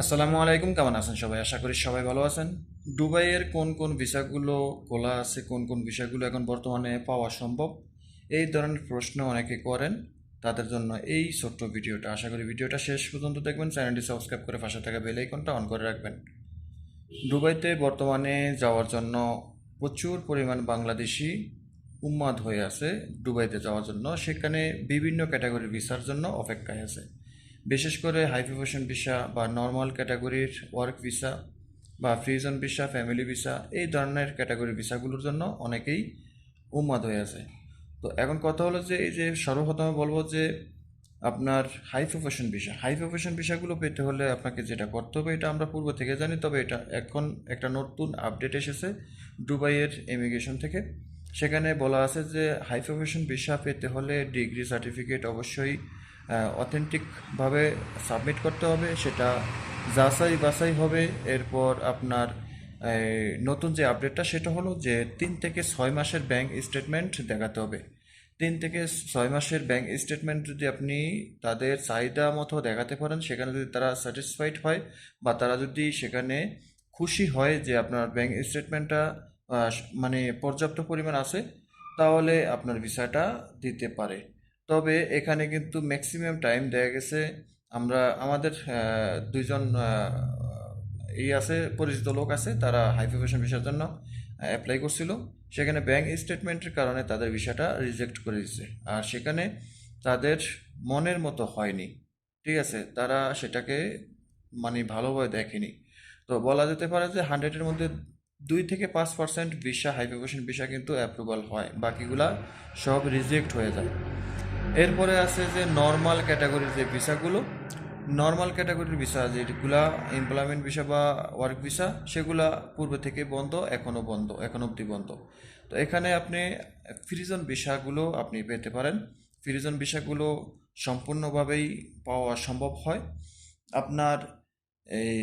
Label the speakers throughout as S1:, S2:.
S1: আসসালামু আলাইকুম, কেমন আছেন সবাই? আশা করি সবাই ভালো আছেন। দুবাইয়ের কোন কোন ভিসাগুলো খোলা আছে, কোন কোন ভিসাগুলো এখন বর্তমানে পাওয়া সম্ভব? এই ধরনের প্রশ্ন অনেকে করেন তাদের জন্য এই ছোট্ট ভিডিওটা। আশা করি ভিডিওটা শেষ পর্যন্ত দেখবেন, চ্যানেলটি সাবস্ক্রাইব করে পাশে থাকা বেল আইকনটা অন করে রাখবেন। দুবাইতে বর্তমানে যাওয়ার জন্য প্রচুর পরিমাণ বাংলাদেশি উম্মাদ হয়ে আছে দুবাইতে যাওয়ার জন্য। সেখানে বিভিন্ন ক্যাটাগরির ভিসার জন্য অপেক্ষায় আছে। বিশেষ করে হাই প্রফেশন ভিসা বা নর্মাল ক্যাটাগরির ওয়ার্ক ভিসা বা ফ্রিজন ভিসা ফ্যামিলি ভিসা এই ধরনের ক্যাটাগরির ভিসাগুলোর জন্য অনেকেই উন্মাদ হয়ে আছে। তো এখন কথা হলো যে, এই যে সর্বপ্রথমে বলব যে, আপনার high profession visa high profession ভিসাগুলো পেতে হলে আপনাকে যেটা করতে হবে, এটা আমরা পূর্ব থেকে জানি, তবে এটা এখন একটা নতুন আপডেট এসেছে দুবাইয়ের ইমিগ্রেশন থেকে। সেখানে বলা আছে যে হাই প্রফেশন ভিসা পেতে হলে ডিগ্রি সার্টিফিকেট অবশ্যই অথেন্টিকভাবে সাবমিট করতে হবে, সেটা যাচাই বাছাই হবে। এরপর আপনার নতুন যে আপডেটটা সেটা হলো যে তিন থেকে ছয় মাসের ব্যাংক স্টেটমেন্ট দেখাতে হবে। তিন থেকে ছয় মাসের ব্যাংক স্টেটমেন্ট যদি আপনি তাদের চাহিদা মতো দেখাতে পারেন, সেখানে যদি তারা স্যাটিসফাইড হয় বা তারা যদি সেখানে খুশি হয় যে আপনার ব্যাংক স্টেটমেন্টটা মানে পর্যাপ্ত পরিমাণ আছে, তাহলে আপনার ভিসাটা দিতে পারে। তবে এখানে কিন্তু ম্যাক্সিমাম টাইম দেখা গেছে, আমরা, আমাদের দুইজন এই আছে, পরিচিত লোক আছে, তারা হাই প্রফেশন ভিসার জন্য অ্যাপ্লাই করছিল। সেখানে ব্যাংক স্টেটমেন্টের কারণে তাদের ভিসাটা রিজেক্ট করে দিচ্ছে আর সেখানে তাদের মনের মতো হয়নি, ঠিক আছে? তারা সেটাকে মানে ভালোভাবে দেখেনি। তো বলা যেতে পারে যে হান্ড্রেডের মধ্যে দুই থেকে পাঁচ percent visa high profession visa কিন্তু অ্যাপ্রুভাল হয়, বাকিগুলা সব রিজেক্ট হয়ে যায়। এরপরে আছে যে নর্মাল ক্যাটাগরির যে ভিসাগুলো নর্মাল ক্যাটাগরির ভিসা, যেগুলা এমপ্লয়মেন্ট ভিসা বা ওয়ার্ক ভিসা, সেগুলা পূর্বে থেকে বন্ধ এখনও বন্ধ, এখন অবধি বন্ধ। তো এখানে আপনি ফ্রিজন ভিসাগুলো আপনি পেতে পারেন। ফ্রিজন ভিসাগুলো সম্পূর্ণভাবেই পাওয়া সম্ভব হয়। আপনার এই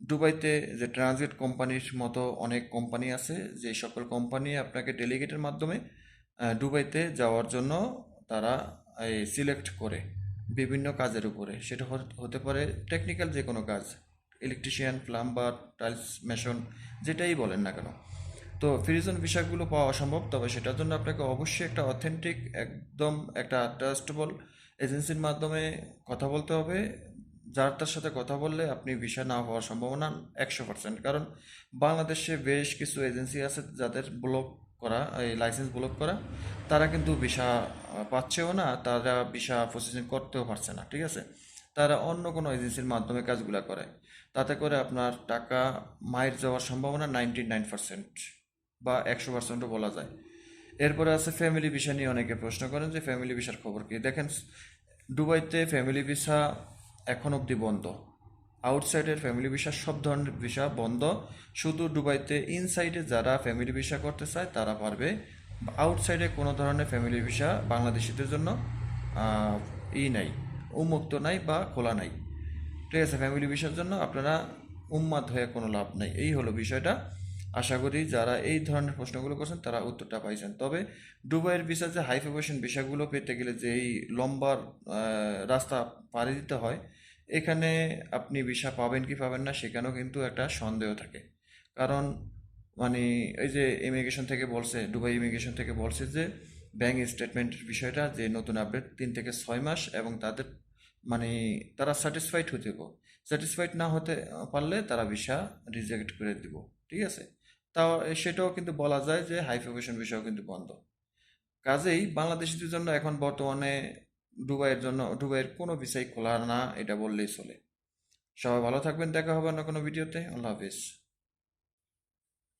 S1: দুবাইতে যে ট্রানজিট কোম্পানির মতো অনেক কোম্পানি আছে, যে সকল কোম্পানি আপনাকে ডেলিগেটের মাধ্যমে দুবাইতে যাওয়ার জন্য তারা সিলেক্ট করে বিভিন্ন কাজের উপরে। সেটা হত- পারে টেকনিক্যাল যে কোনো কাজ ইলেকট্রিশিয়ান প্লাম্বার টাইলস মেশন যেটাই বলেন না কেন। তো ফ্রিজন বিষয়গুলো পাওয়া অসম্ভব, তবে সেটার জন্য আপনাকে অবশ্যই একটা অথেন্টিক একদম একটা ট্রাস্টেবল এজেন্সির মাধ্যমে কথা বলতে হবে। যার তার সাথে কথা বললে আপনি ভিসা না হওয়ার সম্ভাবনা একশো পার্সেন্ট কারণ বাংলাদেশে বেশ কিছু এজেন্সি আছে যাদের ব্লক করা, এই লাইসেন্স ব্লক করা, তারা কিন্তু ভিসা পাচ্ছেও না, তারা ভিসা প্রসেসিং করতেও পারছে না, ঠিক আছে? তারা অন্য কোনো এজেন্সির মাধ্যমে কাজগুলো করে, তাতে করে আপনার টাকা মায়ের যাওয়ার সম্ভাবনা নাইনটি নাইন পার্সেন্ট বা একশো পার্সেন্টও বলা যায়। এরপরে আছে ফ্যামিলি ভিসা নিয়ে অনেকে প্রশ্ন করেন যে ফ্যামিলি ভিসার খবর কী? দেখেন, দুবাইতে ফ্যামিলি ভিসা এখন অবধি বন্ধ। আউটসাইডের ফ্যামিলি ভিসা সব ধরনের ভিসা বন্ধ। শুধু দুবাইতে ইনসাইডে যারা ফ্যামিলি ভিসা করতে চায়, তারা পারবে। আউটসাইডে কোনো ধরনের ফ্যামিলি ভিসা বাংলাদেশিদের জন্য ই নাই, উন্মুক্ত নাই বা খোলা নাই। ঠিক আছে ফ্যামিলি ভিসার জন্য আপনারা উন্মাদ হয়ে কোনো লাভ নাই। এই হলো বিষয়টা। আশা করি যারা এই ধরনের প্রশ্নগুলো করছেন, তারা উত্তরটা পাইছেন। তবে দুবাইয়ের ভিসা যে হাই প্রফেশন ভিসাগুলো পেতে গেলে যে এই লম্বা রাস্তা পাড়ি দিতে হয় এখানে আপনি ভিসা পাবেন কি পাবেন না, সেখানেও কিন্তু একটা সন্দেহ থাকে। কারণ মানে এই যে ইমিগ্রেশন থেকে বলছে, দুবাই ইমিগ্রেশন থেকে বলছে যে ব্যাংক স্টেটমেন্টের বিষয়টা যে নতুন আপডেট তিন থেকে ছয় মাস এবং তাদের মানে তারা স্যাটিসফাইড হতে স্যাটিসফাইড না হতে পারলে তারা ভিসা রিজেক্ট করে দিব, ঠিক আছে? তাও সেটাও কিন্তু বলা যায় যে হাই ভিসাও কিন্তু বন্ধ। কাজেই বাংলাদেশিদের জন্য এখন বর্তমানে দুবাইয়ের জন্য, দুবাইয়ের কোনো বিষয় খোলা না, এটা বললেই চলে। সবাই ভালো থাকবেন, দেখা হবে না কোনো ভিডিওতে। আল্লাহ হাফিজ।